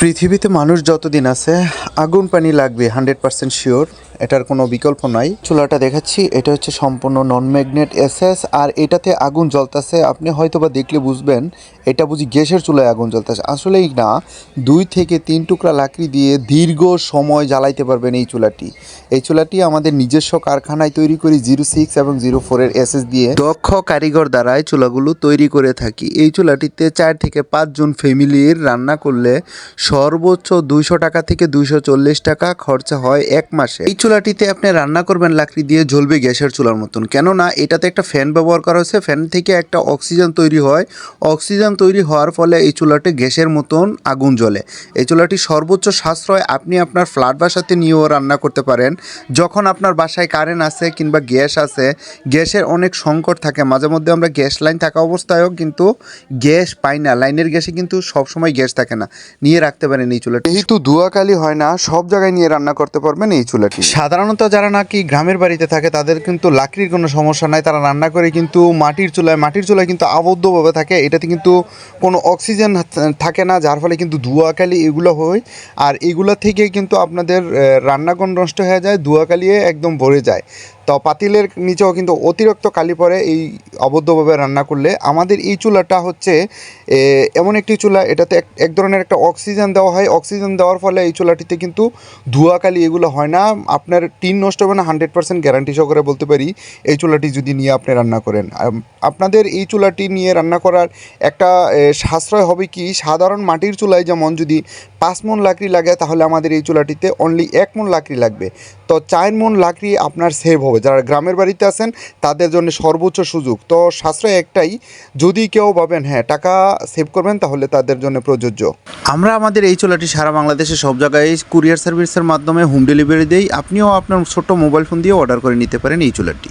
পৃথিবীতে মানুষ যতদিন আছে আগুন পানি লাগবে হান্ড্রেড পার্সেন্ট শিওর এটার কোনো বিকল্প নাই। চুলাটা দেখাচ্ছি, এটা হচ্ছে সম্পূর্ণ নন ম্যাগনেট এসএস আর এটাতে আগুন জ্বলতেছে। আপনি হয়তো বা দেখলে বুঝবেন, এটা বুঝি গ্যাসের চুলায় আগুন জ্বলতেছে। আসলেই না, দুই থেকে তিন টুকরা লাকড়ি দিয়ে দীর্ঘ সময় জ্বালাইতে পারবেন এই চুলাটি। এই চুলাটি আমাদের নিজস্ব কারখানায় তৈরি করি জিরো সিক্স এবং জিরো ফোরের এসএস দিয়ে দক্ষ কারিগর দ্বারাই চুলাগুলো তৈরি করে থাকি। এই চুলাটিতে চার থেকে পাঁচজন ফ্যামিলির রান্না করলে সর্বোচ্চ দুইশো টাকা থেকে দুইশো চল্লিশ টাকা খরচা হয় এক মাসে। এই চুলাটিতে আপনি রান্না করবেন, লাকড়ি দিয়ে জ্বলবে গ্যাসের চুলার মতন। কেননা এটাতে একটা ফ্যান ব্যবহার করা হয়েছে ফ্যান থেকে একটা অক্সিজেন তৈরি হয়। অক্সিজেন তৈরি হওয়ার ফলে এই চুলাটি গ্যাসের মতন আগুন জ্বলে। এই চুলাটি সর্বোচ্চ সাশ্রয় আপনি আপনার ফ্ল্যাট বাসাতে নিয়েও রান্না করতে পারেন। যখন আপনার বাসায় কারেন্ট আছে কিংবা গ্যাস আছে, গ্যাসের অনেক সংকট থাকে। মাঝে মধ্যে আমরা গ্যাস লাইন থাকা অবস্থায়ও কিন্তু গ্যাস পাই না। লাইনের গ্যাসে কিন্তু সবসময় গ্যাস থাকে না। নিয়ে রাখতে পারেন এই চুলাটি। যেহেতু ধোয়াকালি হয় না, সব জায়গায় নিয়ে রান্না করতে পারবেন এই চুলাটি। সাধারণত যারা নাকি গ্রামের বাড়িতে থাকে, তাদের কিন্তু লাকড়ির কোনো সমস্যা নাই। তারা রান্না করে কিন্তু মাটির চুলায় মাটির চুলায় কিন্তু আবদ্ধভাবে থাকে। এটাতে কিন্তু কোনো অক্সিজেন থাকে না, যার ফলে কিন্তু ধোঁয়াকালি এগুলো হয়। আর এগুলো থেকে কিন্তু আপনাদের রান্নাঘর নষ্ট হয়ে যায় ধোঁয়াকালিয়ে একদম ভরে যায়। তো পাতিলের নিচেও কিন্তু অতিরিক্ত কালি পরে এই অবদ্ধভাবে রান্না করলে আমাদের এই চুলাটা হচ্ছে এমন একটি চুলা, এটাতে এক- ধরনের একটা অক্সিজেন দেওয়া হয়। অক্সিজেন দেওয়ার ফলে এই চুলাটিতে কিন্তু ধোয়া কালি এগুলো হয় না। আপনার টিন নষ্ট হবে না, হান্ড্রেড পার্সেন্ট গ্যারান্টি সহকারে বলতে পারি, এই চুলাটি যদি নিয়ে আপনি রান্না করেন। আপনাদের এই চুলাটি নিয়ে রান্না করার একটা সাশ্রয় হবে কি, সাধারণ মাটির চুলায় যেমন যদি পাঁচ মন লাকড়ি লাগে, তাহলে আমাদের এই চুলাটিতে অনলি এক মন লাকড়ি লাগবে। তো চায়ের মন লাকড়ি আপনার সেভ হবে। যারা গ্রামের বাড়িতে আছেন, তাদের জন্য সর্বোচ্চ সুযোগ। তো সাশ্রয় একটাই, যদি কেউ ভাবেন হ্যাঁ টাকা সেভ করবেন, তাহলে তাদের জন্য প্রযোজ্য। আমরা আমাদের এই চোলাটি সারা বাংলাদেশে সব জায়গায় কুরিয়ার সার্ভিসের মাধ্যমে হোম ডেলিভারি দেই। আপনিও আপনার ছোট্ট মোবাইল ফোন দিয়ে অর্ডার করে নিতে পারেন এই চুলাটি।